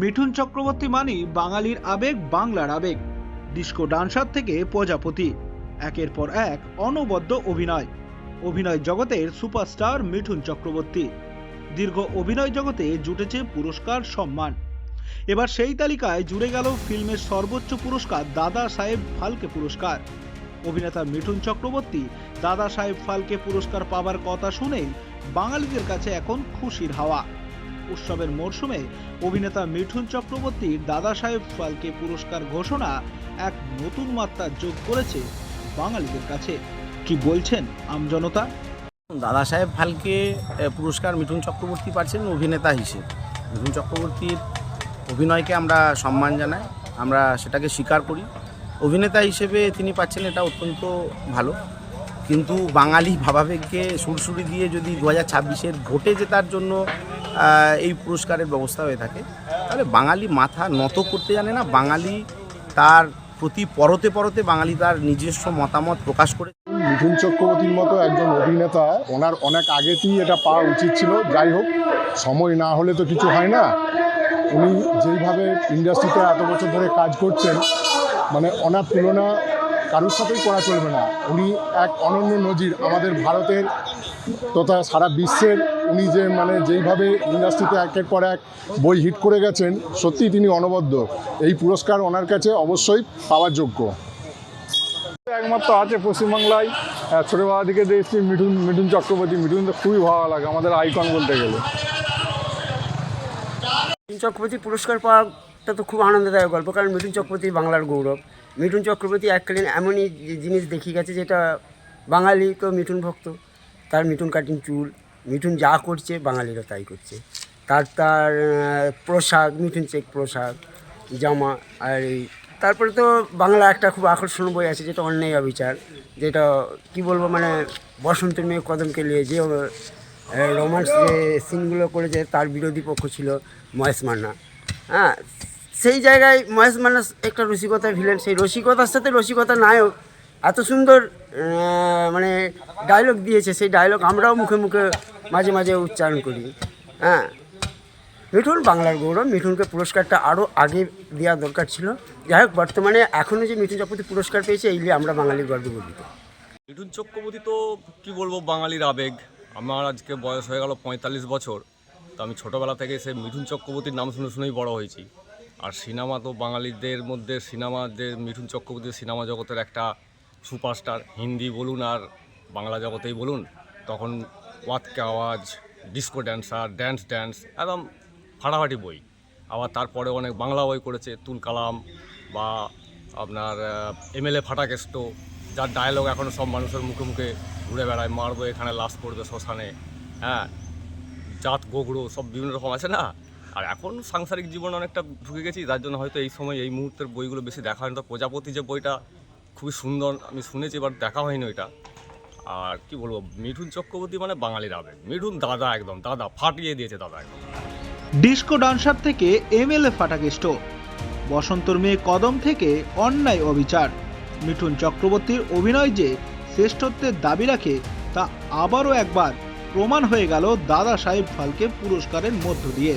মিঠুন চক্রবর্তী মানি বাঙালির আবেগ, বাংলার আবেগ। ডিস্কো ডান্সার থেকে প্রজাপতি। একের পর এক অনবদ্য অভিনয়। অভিনয় জগতের সুপারস্টার মিঠুন চক্রবর্তী। দীর্ঘ অভিনয় জগতে জুটেছে পুরস্কার, সম্মান। এবার সেই তালিকায় জুড়ে গেল ফিল্মের সর্বোচ্চ পুরস্কার দাদা সাহেব ফালকে পুরস্কার। অভিনেতা মিঠুন চক্রবর্তী দাদা সাহেব ফালকে পুরস্কার পাবার কথা শুনেই বাঙালিদের কাছে এখন খুশির হাওয়া। উৎসবের মরশুমে অভিনেতা মিঠুন চক্রবর্তীর দাদা সাহেব ফালকে পুরস্কার ঘোষণা এক নতুন মাত্রা যোগ করেছে বাঙালিদের কাছে। কি বলছেন আমজনতা দাদা সাহেব ফালকে পুরস্কার মিঠুন চক্রবর্তী পাচ্ছেন অভিনেতা হিসেবে। মিঠুন চক্রবর্তীর অভিনয়কে আমরা সম্মান জানাই, আমরা সেটাকে স্বীকার করি। অভিনেতা হিসেবে তিনি পাচ্ছেন এটা অত্যন্ত ভালো। কিন্তু বাঙালি ভাবাবেগকে সুরসুরি দিয়ে যদি দু হাজার ভোটে জেতার জন্য এই পুরস্কারের ব্যবস্থা হয়ে থাকে। তাহলে বাঙালি মাথা নত করতে জানে না, বাঙালি তার প্রতি পরতে পরতে বাঙালি তার নিজস্ব মতামত প্রকাশ করে। মিঠুন চক্রবর্তীর মতো একজন অভিনেতা, ওনার অনেক আগেতেই এটা পাওয়া উচিত ছিল। যাই হোক, সময় না হলে তো কিছু হয় না। উনি যেইভাবে ইন্ডাস্ট্রিতে এত বছর ধরে কাজ করছেন মানে ওনার তুলনা কারোর সাথেই করা চলবে না। উনি এক অনন্য নজির আমাদের ভারতের তথা সারা বিশ্বের। উনি যে মানে যেইভাবে ইন্ডাস্ট্রিতে একের পর এক বই হিট করে গেছেন সত্যিই তিনি অনবদ্য। এই পুরস্কার ওনার কাছে অবশ্যই পাওয়ার যোগ্য। একমাত্র আছে পশ্চিমবাংলায়। ছোটোবেলা থেকে দেখছি মিঠুন মিঠুন চক্রবর্তী। মিঠুন তো খুবই ভালো লাগে আমাদের আইকন বলতে গেলে। মিঠুন চক্রবর্তী পুরস্কার পাওয়াটা তো খুব আনন্দদায়ক গল্প কারণ মিঠুন চক্রবর্তী বাংলার গৌরব। মিঠুন চক্রবর্তী এককালীন এমনই জিনিস দেখিয়ে গেছে যেটা বাঙালি তো মিঠুন ভক্ত। তার মিঠুন কাটিং চুল, মিঠুন যা করছে বাঙালিরা তাই করছে। তার তার পোশাক মিঠুন চেক পোশাক জামা আর এই, তারপরে তো বাংলা একটা খুব আকর্ষণ বই আছে যেটা অন্যায় অবিচার, যেটা কি বলব মানে বসন্তের মেয়ে কদমকে নিয়ে যে রোমান্স যে সিনগুলো করেছে তার বিরোধী পক্ষ ছিল মহেশ মান্না। হ্যাঁ সেই জায়গায় মহেশ মান্না একটা রসিকতা ভিলেন। সেই রসিকতার সাথে রসিকতা নায়ক এত সুন্দর মানে ডায়লগ দিয়েছে। সেই ডায়লগ আমরাও মুখে মুখে মাঝে মাঝে উচ্চারণ করি। হ্যাঁ। মিঠুন বাংলার গৌরব। মিঠুনকে পুরস্কারটা আরও আগে দেওয়া দরকার ছিল। যাই হোক, বর্তমানে এখনও যে মিঠুন চক্রবর্তী পুরস্কার পেয়েছে, এই নিয়ে আমরা বাঙালির গর্ব গর্বিত। মিঠুন চক্রবর্তী তো কি বলব, বাঙালির আবেগ। আমার আজকে বয়স হয়ে গেল পঁয়তাল্লিশ বছর। তো আমি ছোটোবেলা থেকে সে মিঠুন চক্রবর্তীর নাম শুনে শুনেই বড় হয়েছি। আর সিনেমা তো বাঙালিদের মধ্যে সিনেমা যে মিঠুন চক্রবর্তী সিনেমা জগতের একটা সুপারস্টার। হিন্দি বলুন আর বাংলা জগতেই বলুন, তখন ওয়াতকে আওয়াজ, ডিস্কো ড্যান্সার, ড্যান্স ড্যান্স, একদম ফাটাফাটি বই। আবার তারপরে অনেক বাংলা বই করেছে, তুল কালাম বা আপনার এমএলএ ফাটাকেষ্ট, যার ডায়লগ এখনও সব মানুষের মুখে মুখে ঘুরে বেড়ায়, মারবো এখানে, লাশ পড়বে শ্মশানে হ্যাঁ জাত গোগড়ো সব বিভিন্ন রকম আছে না? আর এখন সাংসারিক জীবন অনেকটা ঢুকে গেছি, যার জন্য হয়তো এই সময় এই মুহূর্তের বইগুলো বেশি দেখা হয়নি। তো প্রজাপতি যে বইটা খুবই সুন্দর, আমি শুনেছি এবার দেখা হয়নি ওইটা। আর কি বলব, মিঠুন চক্রবর্তী মানে বাঙালির আবেগ। মিঠুন দাদা একদম, দাদা ফাটিয়ে দিয়েছে দাদা একদম। ডিস্কো ডান্সার থেকে এমএলএ ফাটাকেষ্ট বসন্তর মেয়ে কদম থেকে অন্যায় অবিচার। মিঠুন চক্রবর্তীর অভিনয় যে শ্রেষ্ঠত্বের দাবি রাখে, তা আবারও একবার প্রমাণ হয়ে গেল দাদা সাহেব ফালকে পুরস্কারের মধ্য দিয়ে।